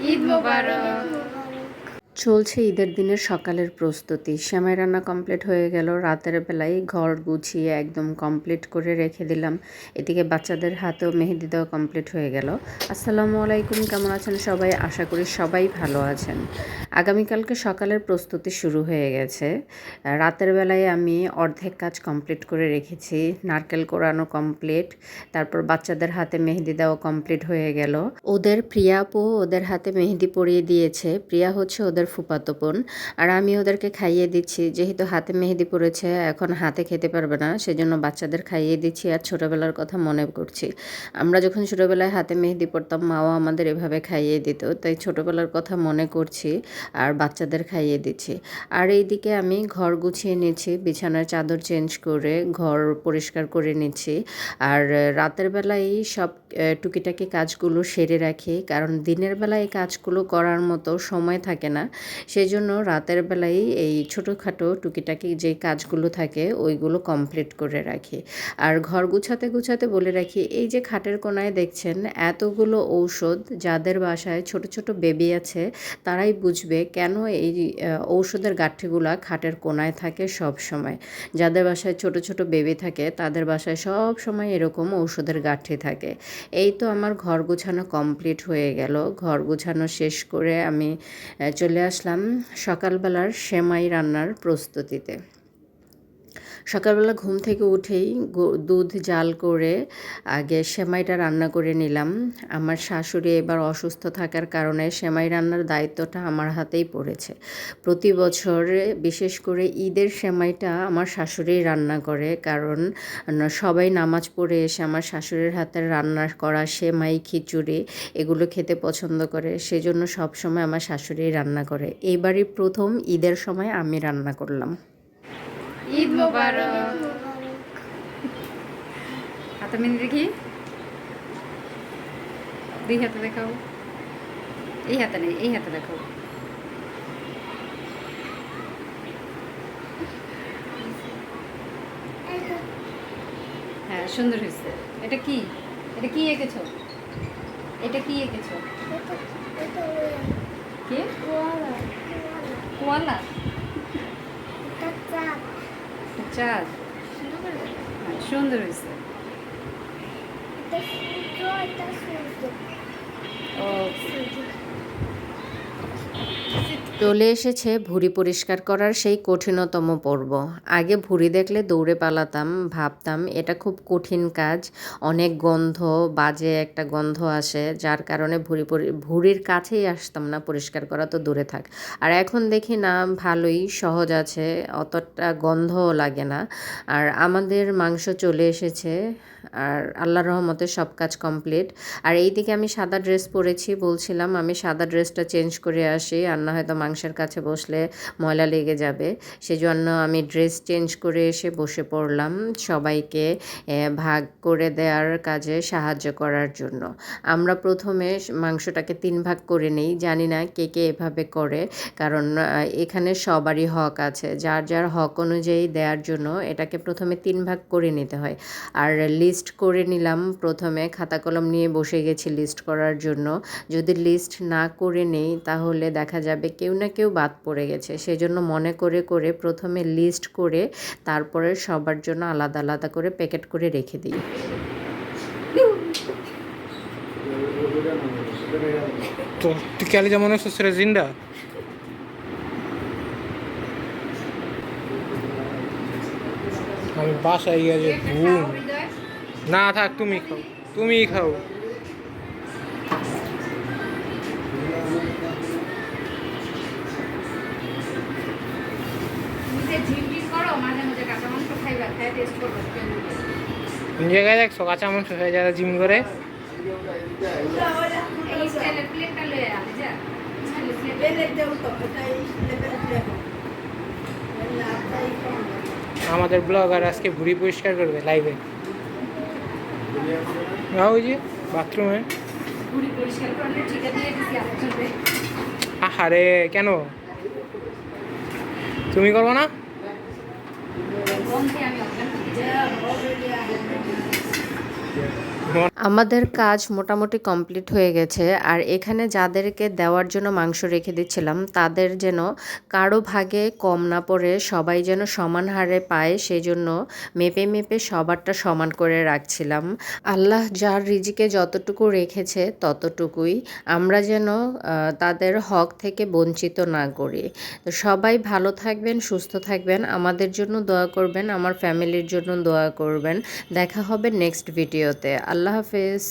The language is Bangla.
ঈদ মোবারক চলছে ঈদের দিনের সকালের প্রস্তুতি। সেমাই রান্না কমপ্লিট হয়ে গেল। রাতের বেলায় ঘর গুছিয়ে একদম কমপ্লিট করে রেখে দিলাম। এদিকে বাচ্চাদের হাতেও মেহেদি দেওয়া কমপ্লিট হয়ে গেল। আসসালামু আলাইকুম, কেমন আছেন সবাই? আশা করি সবাই ভালো আছেন। আগামীকালকে সকালের প্রস্তুতি শুরু হয়ে গেছে। রাতের বেলায় আমি অর্ধেক কাজ কমপ্লিট করে রেখেছি। নারকেল কোরানো কমপ্লিট তারপর বাচ্চাদের হাতে মেহেদি দেওয়া কমপ্লিট হয়ে গেল। ওদের প্রিয়া আপু ওদের হাতে মেহেদি পরিয়ে দিয়েছে। প্রিয়া হচ্ছে ওদের ফুপাতো বোন। আর আমি ওদেরকে খাইয়ে দিচ্ছি, যেহেতু হাতে মেহেদি পড়েছে, এখন হাতে খেতে পারবে না, সেজন্য বাচ্চাদের খাইয়ে দিচ্ছি আর ছোটোবেলার কথা মনে করছি। আমরা যখন ছোটোবেলায় হাতে মেহেদি পড়তাম, মাও আমাদের এভাবে খাইয়ে দিত, তাই ছোটোবেলার কথা মনে করছি আর বাচ্চাদের খাইয়ে দিচ্ছি। আর এইদিকে আমি ঘর গুছিয়ে নিচ্ছি, বিছানার চাদর চেঞ্জ করে ঘর পরিষ্কার করে নিচ্ছি। আর রাতের বেলায় সব টুকিটাকি কাজগুলো সেরে রাখি। কারণ দিনের বেলায় এই কাজগুলো করার মতো সময় থাকে না। সেই জন্য রাতের বেলায় এই ছোটোখাটো টুকিটাকি যে কাজগুলো থাকে, ওইগুলো কমপ্লিট করে রাখি। আর ঘর গুছাতে গুছাতে বলে রাখি, এই যে খাটের কোনায় দেখছেন, এতগুলো ঔষধ যাদের বাসায় ছোট ছোট বেবি আছে, তারাই বুঝবে কেন এই ঔষধের গাঁঠিগুলা খাটের কোনায় থাকে সব সময়। যাদের বাসায় ছোট ছোট বেবি থাকে, তাদের বাসায় সব সময় এরকম ঔষধের গাঁঠি থাকে। এই তো আমার ঘর গোছানো কমপ্লিট হয়ে গেল। ঘর গোছানো শেষ করে আমি চলে আসলাম সকালবেলার সেমাই রান্নার প্রস্তুতিতে। সকালবেলা ঘুম থেকে উঠেই দুধ জাল করে, আগে সেমাইটা রান্না করে নিলাম। আমার শাশুড়ি এবার অসুস্থ থাকার কারণে সেমাই রান্নার দায়িত্বটা আমার হাতেই পড়েছে। প্রতি বছর বিশেষ করে ঈদের সেমাইটা আমার শাশুড়ি রান্না করে, কারণ সবাই নামাজ পড়ে এসে আমার শাশুড়ির হাতের রান্না করা সেমাই, খিচুড়ি এগুলো খেতে পছন্দ করে, সেজন্য সবসময় আমার শাশুড়ি রান্না করে। এইবারই প্রথম ঈদের সময় আমি রান্না করলাম। ঈদ মোবারক। হাতে মেহেদি দেখি। দুই হাতে দেখাও। এই হাতে নেই এই হাতে দেখাও। হ্যাঁ সুন্দর হয়েছে। এটা কি? এটা কি এঁকেছো? এটা কি এঁকেছো? কে? কোয়ালা চাঁদ। সুন্দর হয়েছে। ও। চলে এসেছে ভুঁড়ি পরিষ্কার করার সেই কঠিনতম পর্ব। আগে ভুঁড়ি দেখলে দৌড়ে পালাতাম, ভাবতাম, এটা খুব কঠিন কাজ। অনেক গন্ধ, বাজে একটা গন্ধ আসে, যার কারণে ভুঁড়ি ভুঁড়ির কাছেই আসতাম না, পরিষ্কার করা তো দূরে থাক। আর এখন দেখি না, ভালোই, সহজ আছে, অতটা গন্ধও লাগে না। আর আমাদের মাংস চলে এসেছে, আর আল্লাহর রহমতে সব কাজ কমপ্লিট। আর এইদিকে আমি সাদা ড্রেস পরেছি, বলছিলাম আমি সাদা ড্রেসটা চেঞ্জ করে আসি, আর না হয়তো মাংসের কাছে বসলে ময়লা লেগে যাবে। সেজন্য আমি ড্রেস চেঞ্জ করে এসে বসে পড়লাম সবাইকে ভাগ করে দেওয়ার কাজে সাহায্য করার জন্য। আমরা প্রথমে মাংসটাকে তিন ভাগ করে নেই, জানি না কে কে এভাবে করে, কারণ এখানে সবারই হক আছে। যার যার হক অনুযায়ী দেওয়ার জন্য এটাকে প্রথমে তিন ভাগ করে নিতে হয়। আর লিস্ট করে নিলাম প্রথমে, খাতা কলম নিয়ে বসে গেছি লিস্ট করার জন্য। যদি লিস্ট না করে নেই, তাহলে দেখা যাবে কেউ না কেউ বাদ পড়ে গেছে। সেজন্য মনে করে করে প্রথমে লিস্ট করে তারপরে সবার জন্য আলাদা আলাদা করে প্যাকেট করে রেখে দিই। যেমন জিন্দা? আমি বাসায় গিয়ে না, থাক, তুমি খাও। তুমি খাও। ঝিমঝিম করো মাঝে মাঝে কাঁচা মাংস খাইবা খাই টেস্ট করবে কোন জায়গায় দেখছ কাঁচা মাংস হয়ে যারা জিম করে? এই স্টাইলের প্লেটটা লয়ে আলে যা। আমাদের ব্লগার আজকে ভুড়ি পরিষ্কার করবে লাইভে ওই যে বাথরুমে আহারে কেন? তুমি করব না? আমি অজ্ঞান হয়ে যাই। আমাদের কাজ মোটামুটি কমপ্লিট হয়ে গেছে, আর এখানে যাদেরকে দেওয়ার জন্য মাংস রেখে দিচ্ছিলাম, তাদের যেন কারও ভাগে কম না পড়ে, সবাই যেন সমান হারে পায় সেই জন্য মেপে মেপে সবারটা সমান করে রাখছিলাম। আল্লাহ যার রিজিকে যতটুকু রেখেছে ততটুকুই। আমরা যেন তাদের হক থেকে বঞ্চিত না করি। তো সবাই ভালো থাকবেন, সুস্থ থাকবেন, আমাদের জন্য দোয়া করবেন, আমার ফ্যামিলির জন্য দোয়া করবেন। দেখা হবে নেক্সট ভিডিওতে। আল্লাহ হাফেজ।